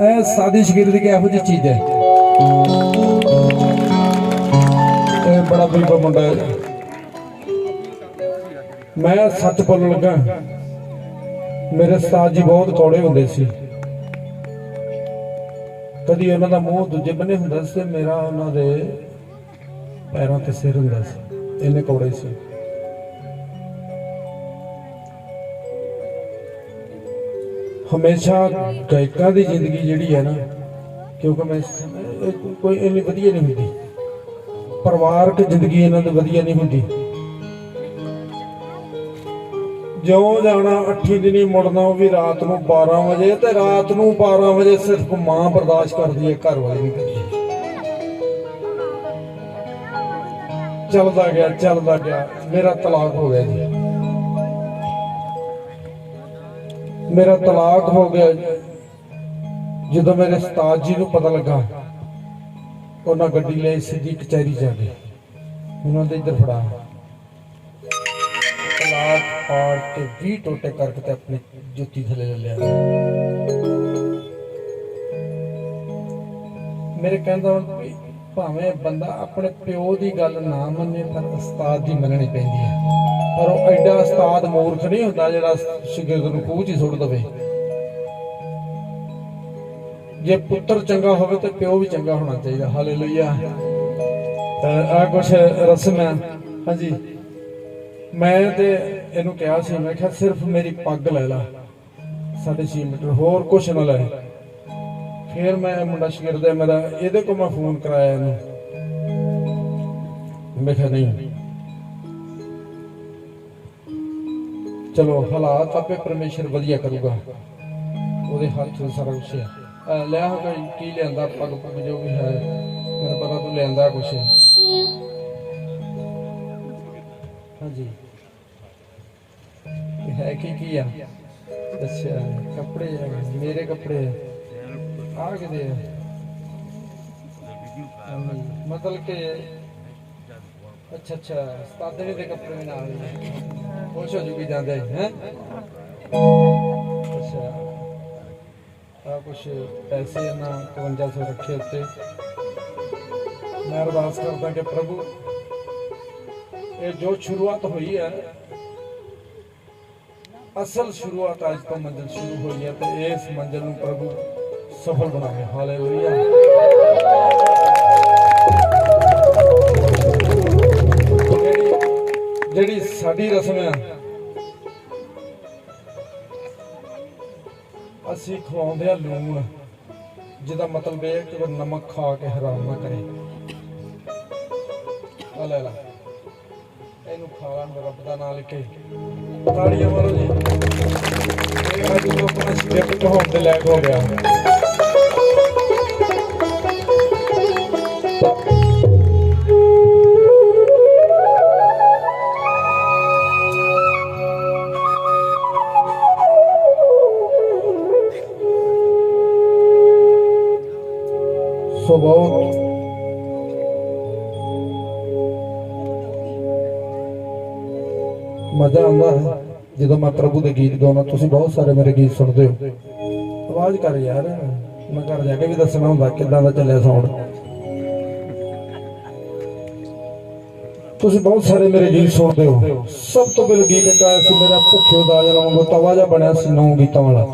ਇਹ ਸਾਦੀ ਸ਼ਗਿਰਦ ਦੀ ਇਹੋ ਜਿਹੀ ਚੀਜ਼ ਹੈ? ਇਹ ਬੜਾ ਬੀਬਾ ਮੁੰਡਾ ਮੈਂ ਸੱਚ ਬੋਲਣ ਲੱਗਾ, ਮੇਰੇ ਉਸਤਾਦ ਜੀ ਬਹੁਤ ਕੌੜੇ ਹੁੰਦੇ ਸੀ। ਕਦੀ ਉਹਨਾਂ ਦਾ ਮੂੰਹ ਦੂਜੇ ਬੰਨੇ ਹੁੰਦਾ ਸੀ ਤੇ ਮੇਰਾ ਉਹਨਾਂ ਦੇ ਪੈਰਾਂ ਤੇ ਸਿਰ ਹੁੰਦਾ ਸੀ। ਇੰਨੇ ਕੌੜੇ ਸੀ। ਹਮੇਸ਼ਾ ਗਾਇਕਾਂ ਦੀ ਜ਼ਿੰਦਗੀ ਜਿਹੜੀ ਹੈ ਨਾ, ਕਿਉਂਕਿ ਮੈਂ ਕੋਈ ਇੰਨੀ ਵਧੀਆ ਨਹੀਂ ਹੁੰਦੀ। ਪਰਿਵਾਰਕ ਜ਼ਿੰਦਗੀ ਇਹਨਾਂ ਦੀ ਵਧੀਆ ਨਹੀਂ ਹੁੰਦੀ। ਜਿਉਂ ਜਾਣਾ 8 ਦਿਨੀ ਮੁੜਨਾ, ਉਹ ਵੀ ਰਾਤ ਨੂੰ 12 ਵਜੇ, ਤੇ ਰਾਤ ਨੂੰ 12 ਵਜੇ ਸਿਰਫ ਮਾਂ ਬਰਦਾਸ਼ਤ ਕਰਦੀ ਹੈ, ਘਰ ਵਾਲੀ ਨਹੀਂ ਕਰਦੀ ਚੱਲਦਾ ਗਿਆ ਚੱਲਦਾ ਗਿਆ, ਮੇਰਾ ਤਲਾਕ ਹੋ ਗਿਆ ਜੀ। ਮੇਰਾ ਤਲਾਕ ਹੋ ਗਿਆ। ਜਦੋਂ ਮੇਰੇ ਉਸਤਾਦ ਜੀ ਨੂੰ ਪਤਾ ਲੱਗਾ, ਉਹਨਾਂ ਗੱਡੀ ਲਈ ਸਿੱਧੀ ਕਚਹਿਰੀ ਜਾ ਗਏ। ਉਹਨਾਂ ਦੇ ਇੱਧਰ ਫੜਾ। ਤਲਾਕ ਪਾੜ ਕੇ 20 ਟੋਟੇ ਕਰਕੇ ਤੇ ਆਪਣੀ ਜੁੱਤੀ ਥੱਲੇ ਲੈ ਲਿਆ। ਮੇਰੇ ਕਹਿੰਦਾ ਵੀ ਭਾਵੇਂ ਬੰਦਾ ਆਪਣੇ ਪਿਓ ਦੀ ਗੱਲ ਨਾ ਮੰਨੇ, ਪਰ ਉਸਤਾਦ ਦੀ ਮੰਨਣੀ ਪੈਂਦੀ ਹੈ। ਪਰ ਉਹ ਐਡਾ ਉਸਤਾਦ ਮੂਰਖ ਨਹੀਂ ਹੁੰਦਾ ਜਿਹੜਾ ਸ਼ਾਗਿਰਦ ਨੂੰ ਖੂਹ 'ਚ ਹੀ ਸੁੱਟ ਦਵੇ। ਜੇ ਪੁੱਤਰ ਚੰਗਾ ਹੋਵੇ ਤੇ ਪਿਓ ਵੀ ਚੰਗਾ ਹੋਣਾ ਚਾਹੀਦਾ। ਹਾਲੇਲੂਇਆ। ਆ ਕੁਛ ਰਸਮ ਹੈ। ਹਾਂਜੀ। ਮੈਂ ਤੇ ਇਹਨੂੰ ਕਿਹਾ ਸੀ, ਮੈਂ ਕਿਹਾ ਸਿਰਫ ਮੇਰੀ ਪੱਗ ਲੈ ਲਾ। 6.5 ਮੀਟਰ, ਹੋਰ ਕੁਛ ਨਾ ਲੈ। ਫਿਰ ਮੈਂ ਮੁੰਡਾ ਸ਼ਾਗਿਰਦ ਹੈ, ਮੇਰਾ ਇਹਦੇ ਕੋਲ ਮੈਂ ਫੋਨ ਕਰਾਇਆ ਇਹਨੂੰ। ਮੈਂ ਕਿਹਾ ਨਹੀਂ। ਚਲੋ ਹਾਲਾਤ ਆਪੇ ਪਰਮੇਸ਼ਰ ਵਧੀਆ ਕਰੂਗਾ। ਉਹਦੇ ਹੱਥ ਸਾਰਾ ਕੁਝ ਹੈ। ਲੈ ਹੋ ਕੋਈ ਕੀ ਲਿਆਂਦਾ ਪੱਗ ਪੱਗ ਜੋ ਵੀ ਹੈ। ਮੈਨੂੰ ਪਤਾ ਤੂੰ ਲਿਆਂਦਾ ਕੁਝ ਹਾਂਜੀ। ਹੈ ਕੀ ਕੀ ਆ? ਅੱਛਾ, ਕੱਪੜੇ ਆ, ਮੇਰੇ ਕੱਪੜੇ ਆ। ਕਿਦੇ ਆ? ਮਤਲਬ ਕਿ ਅੱਛਾ ਅੱਛਾ ਸਤਾਦਰੇ ਦੇ ਕੱਪੜੇ ਨਾਲ। ਖੁਸ਼ ਹੋ ਜੂਗੀ ਜਾਂਦੇ ਹੈ ਅੱਛਾ। ਆ ਕੁਛ ਪੈਸੇ ਇਹਨਾਂ 5500 ਰੱਖੇ ਉੱਤੇ। ਮੈਂ ਅਰਦਾਸ ਕਰਦਾ ਕਿ ਪ੍ਰਭੂ, ਇਹ ਜੋ ਸ਼ੁਰੂਆਤ ਹੋਈ ਹੈ, ਅਸਲ ਸ਼ੁਰੂਆਤ ਅੱਜ ਤੋਂ ਮੰਜ਼ਿਲ ਸ਼ੁਰੂ ਹੋਈ ਹੈ ਤੇ ਇਸ ਮੰਜ਼ਿਲ ਨੂੰ ਪ੍ਰਭੂ ਸਫਲ ਬਣਾਵੇ ਹਾਲੇਲੂਇਆ। ਜਿਹੜੀ ਸਾਡੀ ਰਸਮ ਹੈ ਅਸੀਂ ਖਵਾਉਂਦੇ ਆ ਲੂਣ, ਜਿਹਦਾ ਮਤਲਬ ਇਹ ਕਿ ਉਹ ਨਮਕ ਖਾ ਕੇ ਹਰਾਮ ਨਾ ਕਰੇ। ਆ ਲੈ ਲੈ। ਇਹਨੂੰ ਖਾ ਲਾ ਰੱਬ ਦਾ ਨਾਮ ਲੈ ਕੇ ਤਾੜੀਆਂ ਮਾਰੋ ਜੀ। ਇਹ ਅੱਜ ਤੋਂ ਆਪਣਾ ਸ਼ਿਕਰ ਕਹਾਉਣ ਦੇ ਲਾਇਕ ਹੋ ਗਿਆ। ਸੋ ਬਹੁਤ ਮਜ਼ਾ ਆਉਂਦਾ ਹੈ ਜਦੋਂ ਮੈਂ ਪ੍ਰਭੂ ਦੇ ਗੀਤ ਗਾਉਣਾ ਤੁਸੀਂ ਬਹੁਤ ਸਾਰੇ ਮੇਰੇ ਗੀਤ ਸੁਣਦੇ ਹੋ। ਆਵਾਜ਼ ਕਰ ਯਾਰ, ਮੈਂ ਘਰ ਜਾ ਕੇ ਵੀ ਦੱਸਣਾ ਹੁੰਦਾ ਕਿੱਦਾਂ ਦਾ ਚੱਲਿਆ ਸਾਊਂਡ ਤੁਸੀਂ ਬਹੁਤ ਸਾਰੇ ਮੇਰੇ ਗੀਤ ਸੁਣਦੇ ਹੋ। ਸਭ ਤੋਂ ਪਹਿਲਾਂ ਗੀਤ ਇੱਕ ਆਇਆ ਸੀ ਮੇਰਾ ਭੁੱਖਿਓ ਦਾ ਜਨਮ ਵਾਂਗੂ, ਤਵਾ ਜਿਹਾ ਬਣਿਆ ਸੀ ਨੌ ਗੀਤਾਂ ਵਾਲਾ।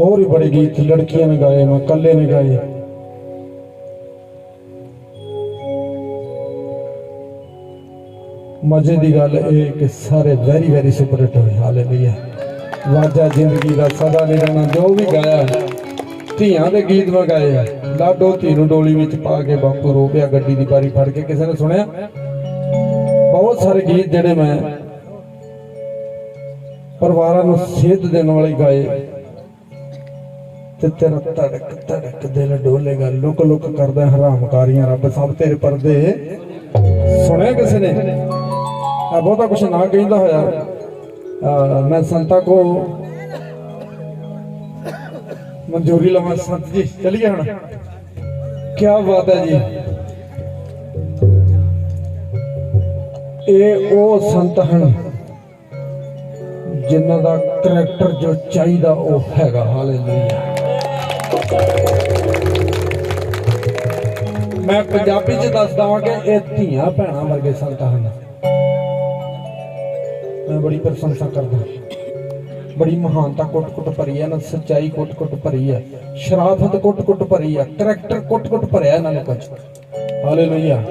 ਹੋਰ ਵੀ ਬੜੇ ਗੀਤ, ਲੜਕੀਆਂ ਨੇ ਗਾਏ, ਮੈਂ ਇਕੱਲੇ ਨੇ ਗਾਏ। ਮਜ਼ੇ ਦੀ ਗੱਲ ਇਹ ਕਿ ਸਾਰੇ ਵੈਰੀ ਵੈਰੀ ਸੁਪਰ ਹਿੱਟ ਹੋਏ। ਹਾਲੇਲੂਇਆ ਵਾਜਾ ਜ਼ਿੰਦਗੀ ਦਾ ਸਦਾ ਨਹੀਂ ਜੋ ਵੀ ਗਾਇਆ ਧੀਆਂ ਦੇ ਗੀਤ ਮੈਂ ਆ। ਲਾਡੋ ਧੀ ਨੂੰ ਡੋਲੀ ਵਿੱਚ ਪਾ ਕੇ ਬਾਪੂ ਰੋ ਪਿਆ ਗੱਡੀ ਦੀ ਬਾਰੀ ਫੜ ਕੇ ਕਿਸੇ ਨੇ ਸੁਣਿਆ? ਬਹੁਤ ਸਾਰੇ ਗੀਤ ਜਿਹੜੇ ਮੈਂ ਪਰਿਵਾਰਾਂ ਨੂੰ ਸੇਧ ਦੇਣ ਵਾਲੇ ਗਾਏ। ਤੇ ਤੇਰਾ ਧੜਕ ਧੜਕ ਦਿਲ ਡੋਲੇਗਾ ਲੁਕ ਲੁਕ ਕਰਦਾ ਹਰਾਮਕਾਰੀਆਂ ਰੱਬ ਸਭ ਤੇਰੇ ਪਰਦੇ। ਸੁਣਿਆ ਕਿਸੇ ਨੇ? ਆ, ਬਹੁਤਾ ਕੁਛ ਨਾ ਕਹਿੰਦਾ ਹੋਇਆ। ਮੈਂ ਸੰਤਾਂ ਕੋ ਮਨਜ਼ੂਰੀ ਲਵਾਂ ਸੰਤ ਜੀ, ਚਲਿਏ ਹੁਣ। ਕੀ ਬਾਤ ਹੈ ਜੀ। ਇਹ ਉਹ ਸੰਤ ਹਨ ਜਿਨ੍ਹਾਂ ਦਾ ਕਰੈਕਟਰ ਜੋ ਚਾਹੀਦਾ ਉਹ ਹੈਗਾ ਹਾਲੇਲੂਇਆ ਮੈਂ ਪੰਜਾਬੀ ਚ ਦੱਸਦਾ ਹਾਂ ਕਿ ਇਹ ਧੀਆਂ ਭੈਣਾਂ ਵਰਗੇ ਸੰਤ ਹਨ। ਮੈਂ ਬੜੀ ਪ੍ਰਸ਼ੰਸਾ ਕਰਦਾ ਬੜੀ ਮਹਾਨਤਾ ਕੁੱਟ-ਕੁੱਟ ਭਰੀ ਹੈ, ਨਾ ਸੱਚਾਈ ਕੁੱਟ-ਕੁੱਟ ਭਰੀ ਹੈ, ਸ਼ਰਾਫਤ ਕੁੱਟ-ਕੁੱਟ ਭਰੀ ਹੈ, ਕਰੈਕਟਰ ਕੁੱਟ-ਕੁੱਟ ਭਰਿਆ ਇਹਨਾਂ ਲੋਕਾਂ ਚ। ਹਾਲੇਲੂਇਆ।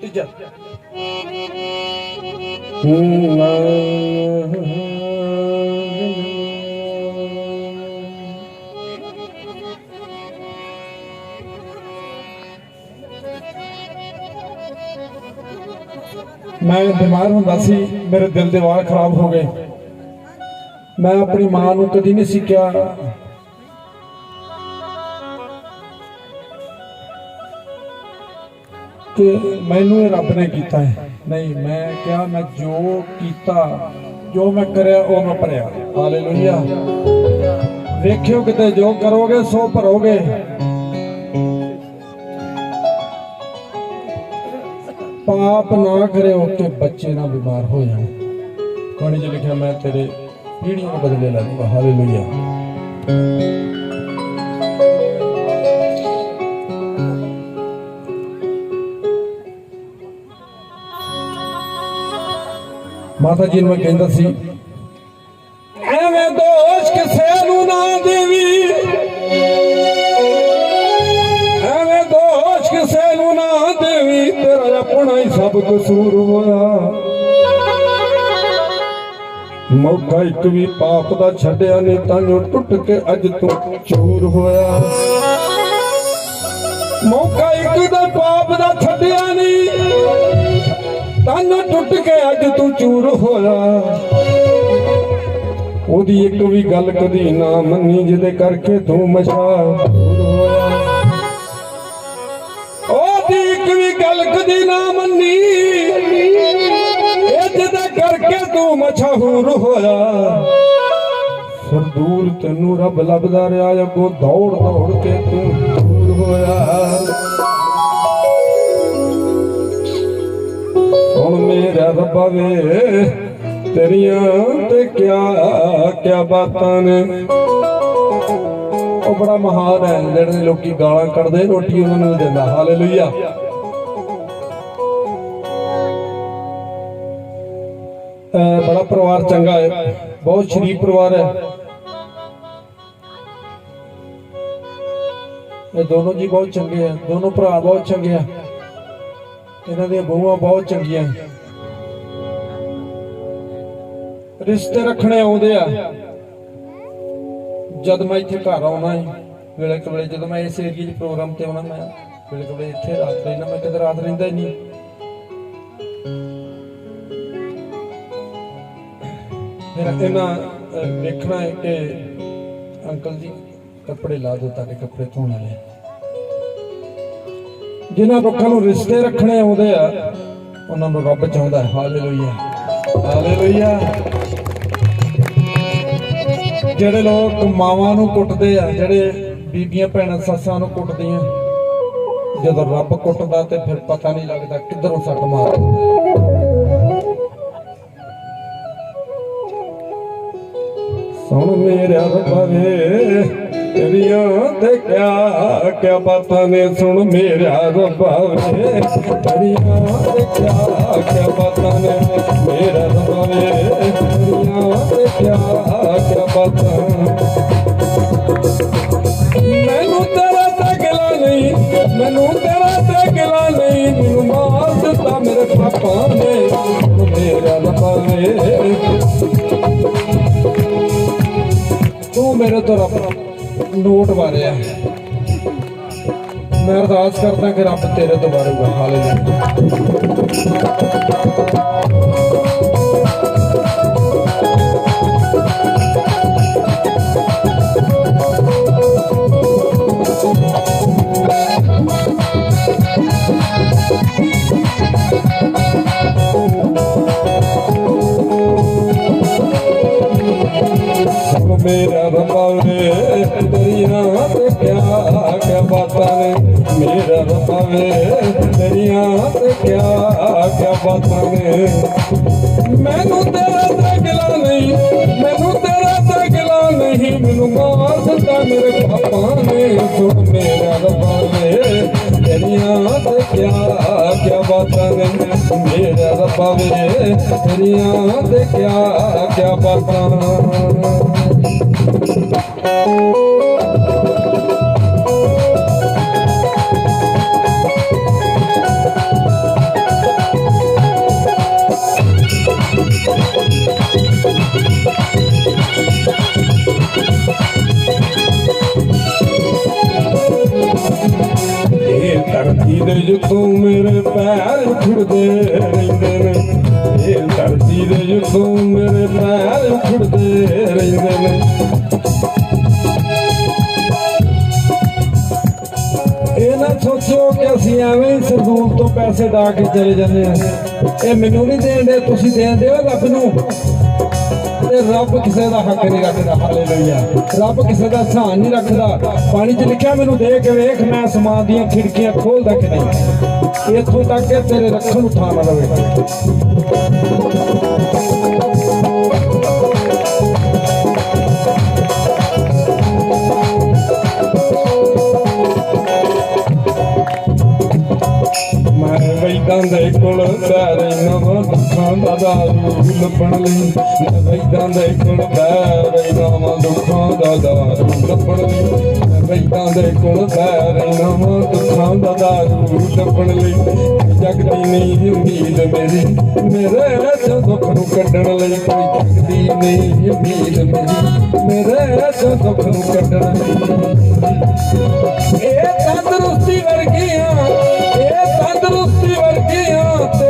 ਤੀਜਾ ਮੈਂ ਬਿਮਾਰ ਹੁੰਦਾ ਸੀ, ਮੇਰੇ ਦਿਲ ਦੇ ਵਾਲ ਖਰਾਬ ਹੋ ਗਏ। ਮੈਂ ਆਪਣੀ ਮਾਂ ਨੂੰ ਕਦੀ ਨਹੀਂ ਸਿੱਖਿਆ ਕਿ ਮੈਨੂੰ ਇਹ ਰੱਬ ਨੇ ਕੀਤਾ ਹੈ। ਨਹੀਂ, ਮੈਂ ਕਿਹਾ, ਮੈਂ ਜੋ ਕੀਤਾ, ਜੋ ਮੈਂ ਕਰਿਆ, ਉਹ ਮੈਂ ਭਰਿਆ। ਹਾਲੇਲੂਇਆ ਵੇਖਿਓ ਕਿਤੇ ਜੋ ਕਰੋਗੇ, ਸੋ ਭਰੋਗੇ। ਪਾਪ ਨਾ ਕਰਿਓ ਕਿ ਬੱਚੇ ਨਾ ਬਿਮਾਰ ਹੋ ਜਾਣ। ਕਹਾਣੀ 'ਚ ਲਿਖਿਆ, ਮੈਂ ਤੇਰੇ ਪੀੜ੍ਹੀਆਂ ਨੂੰ ਬਦਲੇ ਲੈ ਲੂੰਗਾ ਹਾਲੇਲੂਇਆ ਮਾਤਾ ਜੀ ਨੂੰ ਮੈਂ ਕਹਿੰਦਾ ਸੀ ਮੌਕਾ ਇੱਕ ਵੀ ਪਾਪ ਦਾ ਛੱਡਿਆ ਨਹੀਂ, ਤਾਂ ਜੋ ਟੁੱਟ ਕੇ ਅੱਜ ਤੂੰ ਚੂਰ ਹੋਇਆ। ਮੌਕਾ ਇੱਕ ਦਾ ਪਾਪ ਦਾ ਛੱਡਿਆ ਨਹੀਂ ਤਨ ਟੁੱਟ ਕੇ ਅੱਜ ਤੂੰ ਚੂਰ ਹੋਇਆ। ਉਹਦੀ ਇੱਕ ਵੀ ਗੱਲ ਕਦੀ ਨਾ ਮੰਨੀ, ਜਿਹਦੇ ਕਰਕੇ ਤੂੰ ਮਸ਼ਹੂਰ ਹੋਇਆ। ਉਹਦੀ ਇੱਕ ਵੀ ਗੱਲ ਕਦੀ ਨਾ ਮੰਨੀ ਤੂੰ ਮਸ਼ਹੂਰ ਹੋਇਆ ਤੈਨੂੰ ਰੱਬ ਲੱਭਦਾ ਰਿਹਾ ਅੱਗੋਂ ਦੌੜ ਦੌੜ ਕੇ ਤੂੰ ਦੂਰ ਹੋਇਆ। ਹੁਣ ਮੇਰਾ ਰੱਬਾ ਵੇ ਤੇਰੀਆਂ ਤੇ ਕਿਆ ਕਿਆ ਬਾਤਾਂ ਨੇ। ਉਹ ਬੜਾ ਮਹਾਨ ਹੈ, ਜਿਹੜੇ ਲੋਕੀ ਗਾਲਾਂ ਕੱਢਦੇ, ਰੋਟੀ ਉਹਨਾਂ ਨੂੰ ਦਿੰਦਾ। ਹਾਲੇਲੂਇਆ। ਬੜਾ ਪਰਿਵਾਰ ਚੰਗਾ ਹੈ, ਬਹੁਤ ਸ਼ਰੀਫ ਪਰਿਵਾਰ ਹੈ। ਇਹ ਦੋਨੋਂ ਜੀ ਬਹੁਤ ਚੰਗੇ ਆ ਦੋਨੋਂ ਭਰਾ ਬਹੁਤ ਚੰਗੇ ਆ ਇਹਨਾਂ ਦੀਆਂ ਬਹੂਆਂ ਬਹੁਤ ਚੰਗੀਆਂ ਰਿਸ਼ਤੇ ਰੱਖਣੇ ਆਉਂਦੇ ਆ। ਜਦ ਮੈਂ ਇੱਥੇ ਘਰ ਆਉਣਾ ਹੈ ਵੇਲੇ ਕਵੇਲੇ ਜਦੋਂ ਮੈਂ ਇਸ ਏਰੀਏ 'ਚ ਪ੍ਰੋਗਰਾਮ ਤੇ ਆਉਣਾ, ਮੈਂ ਵੇਲੇ ਕਵੇਲੇ ਇੱਥੇ ਰਾਤ ਰਹਿਣਾ, ਮੈਂ ਕਦੇ ਰਾਤ ਰਹਿੰਦਾ ਹੀ ਨਹੀਂ। ਇਹਨਾਂ ਅਹ, ਹੈ ਕਿ ਅੰਕਲ ਜੀ ਕੱਪੜੇ ਲਾ ਦਿਓ ਤੁਹਾਡੇ ਕੱਪੜੇ ਧੋਣ ਵਾਲੇ। ਜਿਨ੍ਹਾਂ ਲੋਕਾਂ ਨੂੰ ਰਿਸ਼ਤੇ ਰੱਖਣੇ ਆਉਂਦੇ ਆ ਉਹਨਾਂ ਨੂੰ ਰੱਬ ਚਾਹੁੰਦਾ ਹੈ। ਹਾਲੇਲੂਇਆ। ਹਾਲੇਲੂਇਆ। ਜਿਹੜੇ ਲੋਕ ਮਾਵਾਂ ਨੂੰ ਕੁੱਟਦੇ ਆ ਜਿਹੜੇ ਬੀਬੀਆਂ ਭੈਣਾਂ ਸੱਸਾਂ ਨੂੰ ਕੁੱਟਦੀਆਂ ਜਦੋਂ ਰੱਬ ਕੁੱਟਦਾ ਤੇ ਫਿਰ ਪਤਾ ਨਹੀਂ ਲੱਗਦਾ ਕਿੱਧਰੋਂ ਸੱਟ ਮਾਰਦਾ। ਸੁਣ ਮੇਰਾ ਰੱਬਾ ਵੇ ਤੇਰੀਆਂ ਤੇ ਕਿਆ ਕਿਆ ਬਾਤਾਂ ਨੇ ਸੁਣ ਮੇਰਾ ਰੱਬਾ ਵੇ ਤੇਰੀਆਂ ਤੇ ਕਿਆ ਕਿਆ ਬਾਤਾਂ ਨੇ ਮੇਰਾ ਰੱਬਾ ਅਰਦਾਸ ਕਰਦਾ ਕਿ ਰੱਬ ਤੇਰੇ ਤੋਂ ਵਾਰੂਗਾ ਹਾਲੇਲੂਇਆ ਕਿਆ ਕਿਆ ਮੈਨੂੰ ਤੇਰਾ ਤੇ ਨਹੀਂ, ਮੈਨੂੰ ਤੇਰਾ ਤੇ ਨਹੀਂ, ਮੈਨੂੰ ਮਾਰ ਦਿੱਤਾ ਮੇਰੇ ਪਾਪਾ ਨੇ ਸੁਣ ਮੇਰਾ ਰੱਬਾ ਵੇ ਤੇਰੀਆਂ ਤੇ ਕਿਆ ਕਿਆ ਬਾਤਾਂ ਨੇ ਮੇਰਾ ਰੱਬਾ ਵੇ ਤੇਰੀਆਂ ਤੇ ਕਿਆ ਕਿਆ ਬਾਤਾਂ ਇਹ ਨਾ ਸੋਚੋ ਕਿ ਅਸੀਂ ਐਵੇਂ ਸਰਦੂਲ ਤੋਂ ਪੈਸੇ ਡਾ ਕੇ ਚਲੇ ਜਾਂਦੇ ਆ ਇਹ ਮੈਨੂੰ ਨਹੀਂ ਦੇਣ ਤੁਸੀਂ ਦੇਣ ਦਿਓ ਰੱਬ ਨੂੰ। ਤੇ ਰੱਬ ਕਿਸੇ ਦਾ ਹੱਕ ਨਹੀਂ ਰੱਖਦਾ, ਹਾਲੇਲੂਇਆ। ਰੱਬ ਕਿਸੇ ਦਾ ਸਹਾਨ ਨਹੀਂ ਰੱਖਦਾ। ਪਾਣੀ 'ਚ ਲਿਖਿਆ, ਮੈਨੂੰ ਦੇ ਕੇ ਵੇਖ, ਮੈਂ ਅਸਮਾਨ ਦੀਆਂ ਖਿੜਕੀਆਂ ਖੋਲਦਾ ਕਿ ਨਹੀਂ? ਇੱਥੋਂ ਤੱਕ ਕਿ ਤੇਰੇ ਰੱਖਣ ਨੂੰ ਥਾਂ ਨਾ ਰਵੇ। ਦਾ ਦਾਰੂ ਲੱਭਣ ਲਈ ਮੈਂ ਦੇ ਕੋਲ ਬੈਰੇ ਨਵਾਂ ਦੁੱਖਾਂ ਦਾ ਦਾਰੂ ਲੱਭਣ ਲਈ ਮੈਂ ਦੇ ਕੋਲ ਬੈਰੇ ਨਵਾਂ ਦੁੱਖਾਂ ਦਾ ਦਾਰੂ ਲੱਭਣ ਲਈ ਜਗਦੀ ਨਹੀਂ ਉਮੀਦ ਮੇਰੀ ਮੇਰੇ ਚ ਦੁੱਖ ਨੂੰ ਕੱਢਣ ਲਈ ਕੋਈ ਜਗਦੀ ਨਹੀਂ ਉਮੀਦ ਮੇਰੀ ਮੇਰੇ ਚ ਦੁੱਖ ਨੂੰ ਕੱਢਣ ਲਈ ਇਹ ਤੰਦਰੁਸਤੀ ਵਰਗੀਆਂ, ਇਹ ਤੰਦਰੁਸਤੀ ਵਰਗੀਆਂ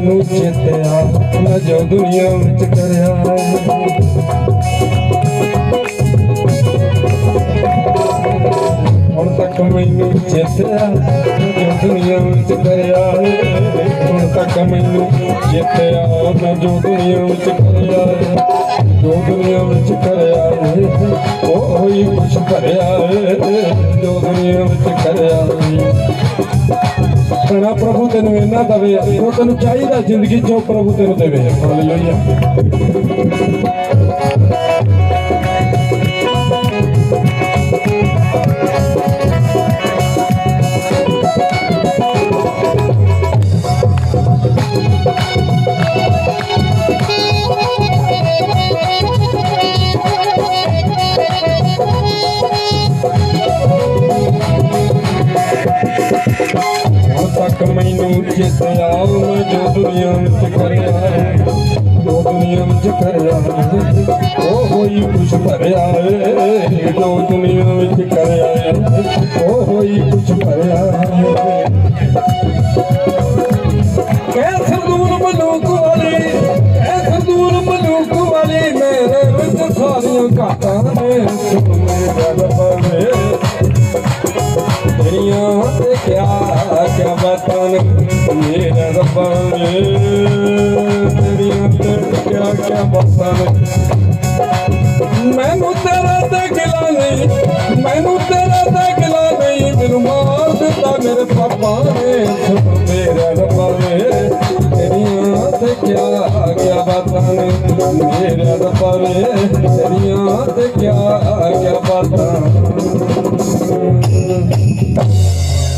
ਮੈਨੂੰ ਚੇਤਿਆ, ਮੈਂ ਜੋ ਦੁਨੀਆ ਵਿੱਚ ਕਰਿਆ ਹੁਣ ਤੱਕ ਮੈਨੂੰ ਚੇਤਿਆ, ਮੈਂ ਜੋ ਦੁਨੀਆ ਵਿੱਚ ਕਰਿਆ ਹੁਣ ਤੱਕ ਮੈਨੂੰ ਚੇਤਿਆ, ਮੈਂ ਜੋ ਦੁਨੀਆ ਵਿੱਚ ਕਰਿਆ ਜੋ ਦੁਨੀਆ ਵਿੱਚ ਕਰਿਆ ਉਹ ਹੀ ਕੁਛ ਭਰਿਆ ਜੋ ਦੁਨੀਆ ਵਿੱਚ ਕਰਿਆ ਕਹਣਾ ਪ੍ਰਭੂ ਤੈਨੂੰ ਇਹਨਾਂ ਦਵੇ ਜੋ ਤੈਨੂੰ ਚਾਹੀਦਾ ਜ਼ਿੰਦਗੀ ਚੋਂ ਪ੍ਰਭੂ ਤੈਨੂੰ ਦੇਵੇ ਹਾਲੇਲੂਇਆ ਜੋ ਕਰਿਆ ਉਹ ਹੋਈ ਕੁਛ ਭਰਿਆ ਏ ਜੋ ਦੁਨੀਆ ਵਿੱਚ ਕਰਿਆ ਹੈ, ਉਹ ਹੋਈ ਕੁਛ ਭਰਿਆ ਕਹਿ ਸਰਦੂਲ ਮਲੂਕ ਵਾਲੀ ਕਹਿ ਸਰਦੂਲ ਮਲੂਕ ਵਾਲੀ ਮੇਰੇ ਵਿੱਚ ਸਾਰੀਆਂ ਘਾਟਾਂ ਨੇ। ਸੁਣ ਮੇਰਾ ਰੱਬਾ ਤੇਰੀਆਂ ਤੇ ਕਿਆ ਕਿਆ ਬਾਤਾਂ ਨੇ। ਮੇਰਾ ਰੱਬਾ ਵੇ ਰੱਬਾ ਤੇ ਕਿਆ